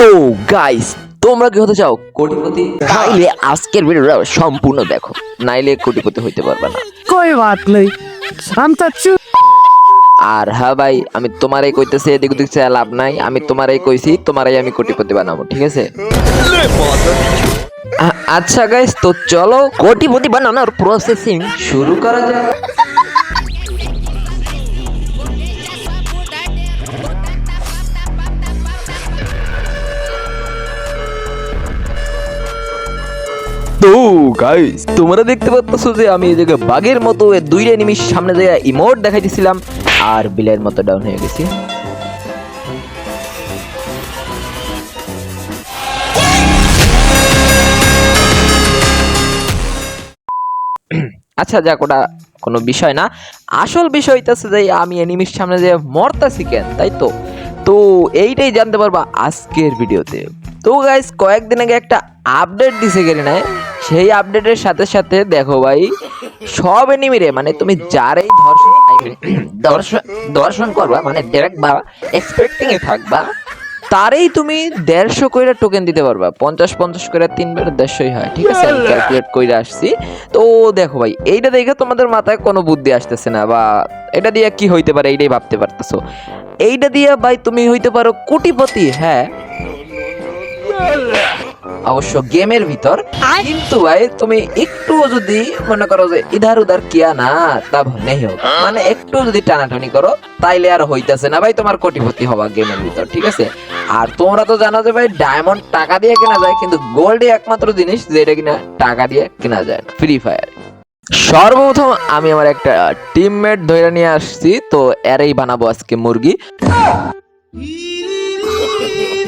তো গাইস তোমরা কি হতে চাও? কোটিপতি? হ্যাঁ। তাইলে আজকের ভিডিওটা সম্পূর্ণ দেখো। নাইলে কোটিপতি হইতে পারবে না। কই বাত নেই? শান্ত আর হ্যাঁ ভাই আমি তোমারই কইতেছি এদিক ওদিক চেয়ে লাভ নাই। আমি তোমারই কইছি তোমারই আমি কোটিপতি বানাবো ঠিক আছে? আচ্ছা গাইস তো চলো। কোটিপতি বানানোর প্রসেসিং শুরু করা যাক। তো গাইস তোমরা দেখতে পাচ্ছ যে আমি জায়গায় বাঘের মতো দুইটা নিমিষ সামনে যায় ইমোট দেখাইতেছিলাম, আর বিলের মতো ডাউন হয়ে গেছি। আচ্ছা যাক, ওটা কোনো বিষয় না। আসল বিষয় হইতেছে যে আমি এনিমির সামনে যে মরতাছি কেন, তাই তো? তো এইটাই জানতে পারবা আজকের ভিডিওতে। তো গাইস কয়েকদিন আগে একটা আপডেট দিছে গেলে না সেই আপডেটের সাথে সাথে দেখো ভাই, সব এনিমিরে মানে তুমি যারাই ধর্ষণ দর্শন দর্শন করবা মানে দেখবা এক্সপেক্টিং এ থাকবা, তারেই তুমি দেড়শো কইরা টোকেন দিতে পারবা। পঞ্চাশ পঞ্চাশ করে তিনবার দেড়শোই হয়, ঠিক আছে? আমি ক্যালকুলেট করে আসছি। তো দেখো ভাই, এইটা দেখে তোমাদের মাথায় কোনো বুদ্ধি আসতেছে না, বা এটা দিয়ে কি হইতে পারে এইটাই ভাবতে পারতেছো। এইটা দিয়ে ভাই তুমি হইতে পারো কোটিপতি হ্যাঁ? অবশ্য গেমের ভিতর কিন্তু ভাই তুমি একটু যদি মনে করো যে ইধার উধার কিয়া না তা নেই হোক মানে একটু যদি টানাটানি করো তাইলে আর হইতাছে না ভাই তোমার কোটিপতি হওয়া গেমের ভিতর ঠিক আছে? আর তোমরা তো জানো যে ভাই ডায়মন্ড টাকা দিয়ে কেনা যায় কিন্তু গোল্ডে একমাত্র জিনিস যেটা কিনা টাকা দিয়ে কেনা যায় ফ্রি ফায়ার সর্বপ্রথম আমি আমার একটা টিমমেট ধরে নিয়ে আসছি তো এরাই বানাবো আজকে মুরগি।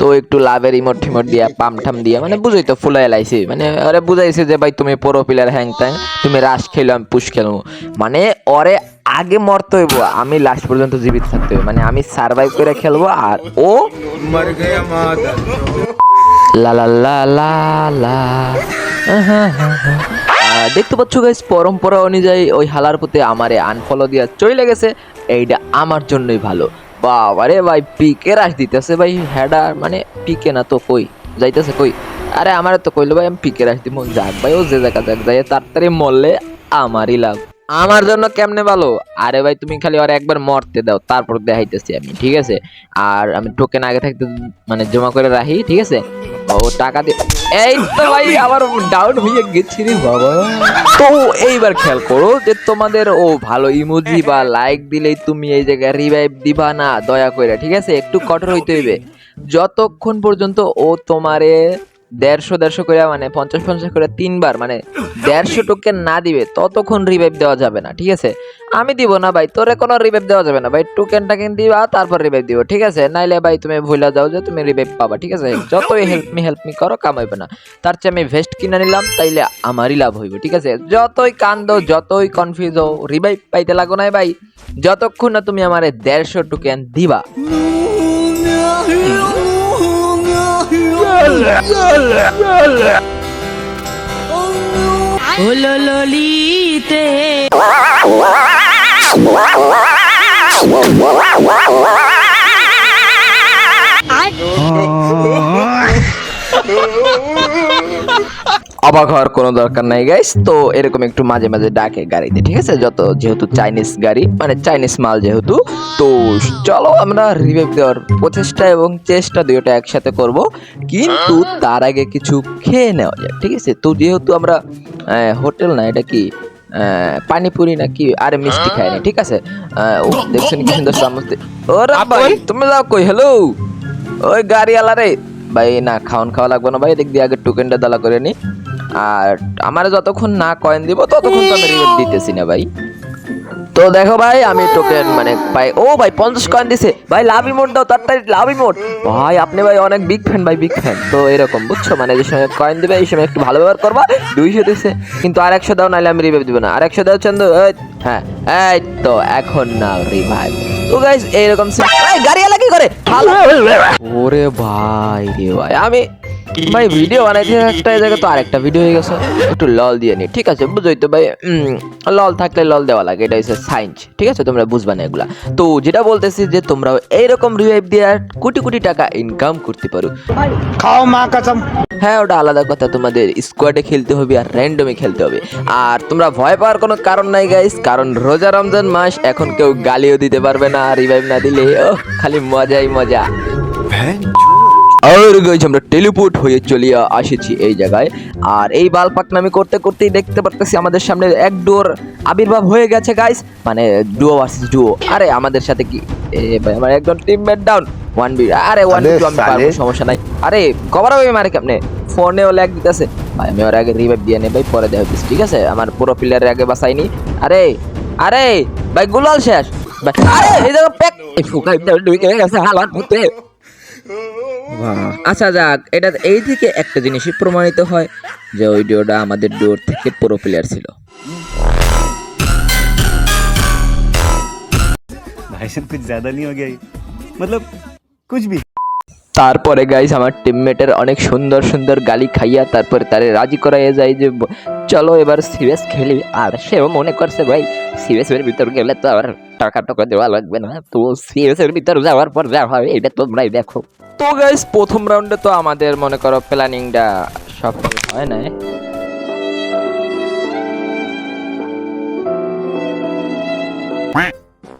তো একটু লাভের ইমোট ঠিমোট দিয়া পাম ঠাম দিয়া মানে বুঝাই তো ফুলাই লাইছি। মানে ওরে বুঝাইছে যে ভাই তুমি পুরো প্লেয়ার হ্যাং ট্যাং তুমি রাশ খেলো আমি পুশ খেলব মানে ওরে আগে মরতে হইব আমি লাস্ট পর্যন্ত জীবিত থাকতে হইব। মানে আমি সার্ভাইভ করে খেলব আর ও লা লা লা লা দেখতে পাচ্ছ গাইস পরম্পরা অনুযায়ী ওই হালার প্রতি আমারে আনফলো দিয়া চলে গেছে। এইটা আমার জন্যই ভালো। বাবারে ভাই পিকে রাশ দিতেছে ভাই হেডার মানে পিকে না তো কই, যাইতেছে কই? আরে আমার তো কইলো ভাই, আমি পিকে রাশ দিব, যাক ভাই, ও যে জায়গা যাক যাই তাড়াতাড়ি মরলে আমারই লাভ। আমার জন্য কেমনে ভালো? আরে ভাই, তুমি খালি আর একবার মরতে দাও, তারপর দেখাইতেছি আমি, ঠিক আছে? আর আমি টোকেন আগে থাকতে মানে জমা করে রাখি, ঠিক আছে? ও টাকা দিয়ে এই তো ভাই, আবার ডাউন হয়ে গেছি রে বাবা। তো এইবার খেয়াল করো যে তোমাদের, ও ভালো ইমোজি বা লাইক দিলেই তুমি এই জায়গায় রিভাইভ দিবা না, দয়া করে ঠিক আছে? একটু কঠোর হইতে হইবে। যতক্ষণ পর্যন্ত ও তোমারে দেড়শো দেড়শো করে মানে পঞ্চাশ পঞ্চাশ করে তিনবার মানে দেড়শো টোকেন না দিবে, ততক্ষণ রিভাইভ দেওয়া যাবে না, ঠিক আছে? আমি দিব না ভাই, তোরে কোনো রিভাইভ দেওয়া যাবে না ভাই টোকেন টাকেন দিবা, তারপর রিভাইভ দিব, ঠিক আছে? নাইলে ভাই তুমি ভুলে যাও যে তুমি রিভাইভ পাবা, ঠিক আছে? যতই হেল্প মি হেল্প মি করো কামাইবে না। তার চেয়ে আমি ভেস্ট কিনে নিলাম, তাইলে আমারই লাভ হইবে, ঠিক আছে? যতই কান্দো যতই কনফিউজ হও রিভাইভ পাইতে লাগো না ভাই, যতক্ষণ না তুমি আমারে দেড়শো টোকেন দিবা। হলো ললিতে অবাক হওয়ার কোনো দরকার নাই গাইস তো এরকম একটু মাঝে মাঝে ডাকে গাড়িতে ঠিক আছে? যত যেহেতু চাইনিজ গাড়ি মানে চাইনিজ মাল যেহেতু তো চলো আমরা রিভাইভ দেওয়ার প্রচেষ্টা এবং চেষ্টা দুইটা একসাথে করব। কিন্তু তার আগে কিছু খেয়ে নেওয়া যায় ঠিক আছে? তো যেহেতু আমরা হোটেল না এটা কি আহ, পানিপুরি নাকি আরে মিষ্টি খাই ঠিক আছে? দেখছেন কি সুন্দর সামস্তে ওরে ভাই তুমি যাও কই? হ্যালো ওই গাড়িওয়ালা রে। ভাই না খাওন খাওয়া লাগবে না ভাই দেখ দিয়ে আগে টোকেনটা দালা করে নি। আর আমার যতক্ষণ না কয়েন দিব, ততক্ষণ তো আমি রিবেট দিতেছি না ভাই। তো দেখো ভাই, আমি টোকেন মানে ভাই, ও ভাই, পঞ্চাশ কয়েন দিছে। ভাই, লাভ ইমোট দাও, তাড়াতাড়ি লাভ ইমোট ভাই, আপনি ভাই অনেক বিগ ফ্যান ভাই বিগ ফ্যান তো এরকম, বুঝছ? মানে যে সময় কয়েন দিবে, এই সময় একটু ভালো ব্যবহার করবা, দুইশো দিছে। কিন্তু আর একশো দাও, নাহলে আমি রিভাইভ দিব না। আর একশো দাও চন্দ্র হ্যাঁ এই তো, এখন না রিভাইভ তো গাইস এইরকম গাড়ি কি করে? ওরে ভাই রে ভাই, আমি ভাই ভিডিও বানাইতে একটা জায়গায় তো আরেকটা ভিডিও হয়ে গেছে। একটু লল দিয়ে নি ঠিক আছে? বুঝোই তো ভাই লল থাকলে লল দেওয়া লাগে এটা হচ্ছে সাইন্স ঠিক আছে? তোমরা বুঝবা না এগুলা। তো যেটা বলতেছি যে তোমরা এইরকম রিভাইভ দিয়ে কোটি কোটি টাকা ইনকাম করতে পারো। খাও মা কসম। হ্যাঁ ওটা আলাদা কথা তোমাদের স্কোয়াডে খেলতে হবে আর র্যান্ডমে খেলতে হবে। আর তোমরা ভয় পাওয়ার কোনো কারণ নাই গাইস কারণ রোজা রমজান মাস এখন কেউ গালিও দিতে পারবে না রিভাইভ না দিলে ও খালি মজাই মজা। আর গাইজ আমরা টেলিপোর্ট হয়ে আসেছি এই জায়গায়। আর এই বাল পাকনামি করতে করতেই দেখতে পারতেছি আমাদের সামনে এক ডোর আবির্ভাব হয়ে গেছে গাইস মানে ডুও ভার্সেস ডুও আরে আমাদের সাথে কি? আমার একজন টিমমেট ডাউন ওয়ান বি আরে ওয়ান বি আমি পারব সমস্যা নাই। আরে কভার হবে মারে কেমনে? ফোনেও ল্যাগ দিতেছে। ভাই আমি ওর আগে রিভাইভ দিয়ে নেই ভাই পরে দেখা ঠিক আছে? আমার পুরো প্লেয়ারের আগে বাসাইনি আরে আরে ভাই গুলাল শেষ। আরে এই জায়গা প্যাক ঢুকে গেছে হালাত মধ্যে। আচ্ছা যাক এটা এই থেকে একটা জিনিসই প্রমাণিত হয় যে ওই ডিওটা আমাদের ডোর থেকে পুরো প্লেয়ার ছিল भाई साहब कुछ ज्यादा नहीं हो गया ये? मतलब कुछ भी তারপরে গাইস আমার টিমমেটের অনেক সুন্দর সুন্দর গালি খাইয়া তারপরে তারে রাজি করাইয়া যায় যে ব- চলো এবার সিরিয়াস খেলি আর সেও মনে করছে ভাই সিরিয়াসের ভিতর গেলে তো আর টাকা টাকা দেওয়া লাগবে না তো সিরিয়াসের ভিতর যাওয়ার পর যা হবে এটা তোমরাই দেখো তো গাইস প্রথম রাউন্ডে তো আমাদের, মনে করো প্ল্যানিংটা সফল হয় নাই।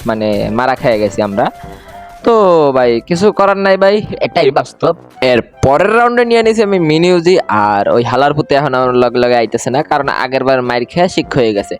মানে মারা খেয়ে গেছি আমরা। তো ভাই, কিছু করার নাই ভাই। এটাই বাস্তব। এর পরের রাউন্ডে নিয়ে নিয়েছি আমি মিনিউজি আর ওই হালার পুঁতে এখন আমার লগে লগে আইতেছে না, কারণ আগের বার মাইর খেয়ে শিখ হয়ে গেছে।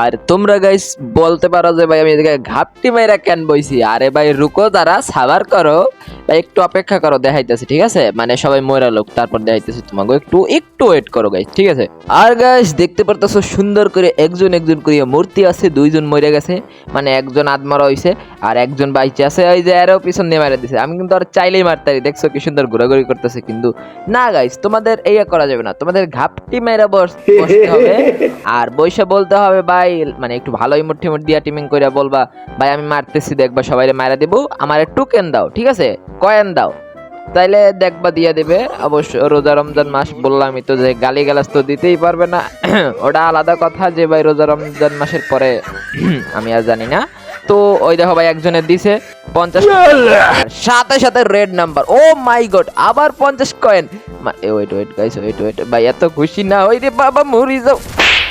আর তোমরা গাইস বলতে পারো যে ভাই, আমি এদিকে ঘাপটি মাইরা কেন বইছি? আরে ভাই, রুকো তারা সাবার করো। ভাই, একটু অপেক্ষা করো, দেখাইতেছি, ঠিক আছে? মানে সবাই ময়রা লোক, তারপর দেখাইতেছি তোমাকে। একটু একটু ওয়েট করো গাইস ঠিক আছে? আর গাইস দেখতে পারতেছো সুন্দর করে একজন একজন করে মূর্তি আছে, দুইজন মরে গেছে। মানে একজন আত্মারা হইছে আর একজন বাইচে আছে। ওই যে আরও পিছন দিয়ে মারা দিছে। আমি কিন্তু আর চাইলেই মারতারি দেখছ কি সুন্দর ঘোরাঘুরি করতেছে কিন্তু। না গাইস তোমাদের এই করা যাবে না। তোমাদের ঘাপটি মেরা বস, বসতে হবে। আর বৈশা বলতে হবে, ভাই মানে একটু ভালোই মুঠি মুঠ দিয়া টিমিং করে বলবা, ভাই, আমি মারতেছি, দেখবা সবাই মারা দেবো। আমার টুকেন দাও, ঠিক আছে? কয়েন দাও। তাইলে দেখবা দিয়ে দেবে। অবশ্য রোজা রমজান মাস বললামই তো যে গালি গালাজ তো দিতেই পারবে না। ওটা আলাদা কথা যে, ভাই, রোজা রমজান মাসের পরে, আমি আর জানি না। তো ওই দেখো ভাই একজনের দিছে পঞ্চাশ সাথে সাথে red number oh my god আবার পঞ্চাশ coin wait wait guys wait wait ভাই এত খুশি না ওই রে বাবা মরি যাও।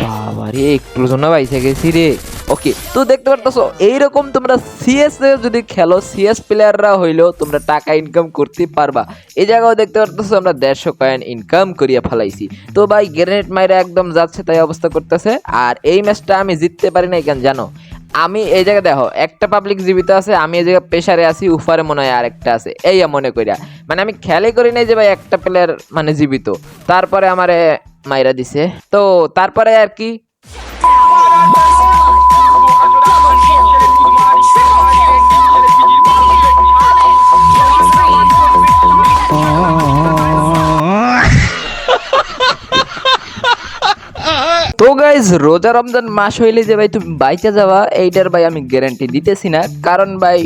বাবা রে একটু জন্য বাইসে গেছি রে। ওকে তো দেখতে পারতেছো এইরকম তোমরা সিএস যদি খেলো সিএস প্লেয়াররা হইলেও তোমরা টাকা ইনকাম করতে পারবা। এই জায়গাও দেখতে পারতেছো আমরা দেড়শো কয়েন ইনকাম করিয়া ফেলাইছি। তো ভাই গ্রেনেড মাইরা একদম যাচ্ছে তাই অবস্থা করতেছে। আর এই ম্যাচটা আমি জিততে পারি না কেন জানো? আমি এই জায়গায় দেখো, একটা পাবলিক জীবিত আছে, আমি এই জায়গায় প্রেসারে আছি, উফারে মনে হয় আরেকটা আছে। এই মনে করিয়া মানে আমি খেয়ালই করি নাই যে ভাই একটা প্লেয়ার মানে জীবিত। তারপরে আমারে মাইরা দিছে। তো তারপরে আর কি? তো গাইজ রোজা রমজান মাস হইলে যে ভাই তুমি বাইচে যাওয়া এইটার ভাই আমি গ্যারান্টি দিতেছি না। কারণ ভাই,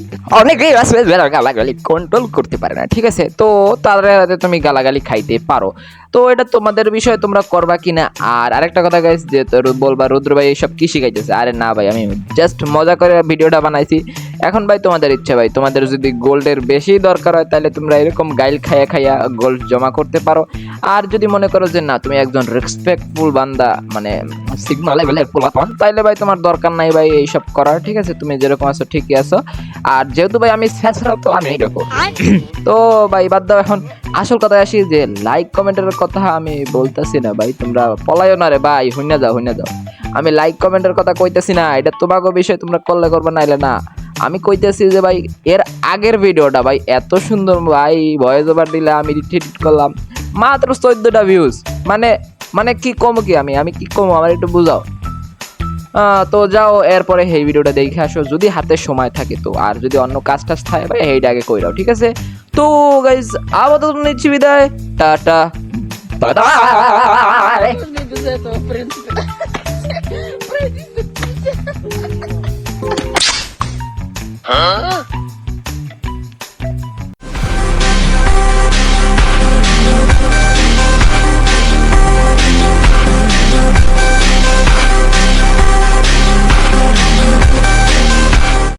অনেকেই আছে যারা গালাগালি কন্ট্রোল করতে পারে না, ঠিক আছে? তো তাদের তুমি গালাগালি খাইতে পারো। তো এটা তোমাদের বিষয় তোমরা করবা কিনা? আর আরেকটা কথা গাইজ যে বলবা রুদ্র ভাই এইসব কি শিখাইতেছে? আরে না ভাই, আমি জাস্ট মজা করে ভিডিওটা বানাইছি। এখন ভাই তোমাদের ইচ্ছা ভাই তোমাদের যদি গোল্ডের বেশি দরকার হয় তাহলে তোমরা এরকম গাইল খাইয়া খাইয়া গোল্ড জমা করতে পারো। আর যদি মনে করো যে না তুমি একজন রেসপেক্টফুল বান্দা মানে সিগমা লেভেলের পোলাপান তাইলে ভাই তোমার দরকার নাই ভাই এইসব করার ঠিক আছে? তুমি যেরকম আছো ঠিকই আছো। আর যেহেতু ভাই আমি শেষরা তো আমি এইরকম তো ভাই বাদ দাও এখন। আসল কথায় আসি যে লাইক কমেন্টের কথা আমি বলতেছি না ভাই তোমরা পলাইও না রে ভাই হইনা যাও হইনা যাও। আমি লাইক কমেন্টের কথা কইতেছি না এটা তোমাকে বিষয় তোমরা করলে করবে নাইলে না। আমি কইতেছি যে ভাই এর আগের ভিডিওটা ভাই এত সুন্দর ভাই ভয়েস ওভার দিলে আমি রিট্রিট করলাম মাত্র চোদ্দটা ভিউজ মানে মানে কি কম কি আমি? আমি কি কম? আমার একটু বুঝাও। আহ, তো যাও এরপরে এই ভিডিওটা দেখে আসো যদি হাতে সময় থাকে তো। আর যদি অন্য কাজ টাজ থাকে ভাই এইটা আগে কইরাও ঠিক আছে? তো গাইজ আপাতত নিচ্ছি বিদায়। টাটা।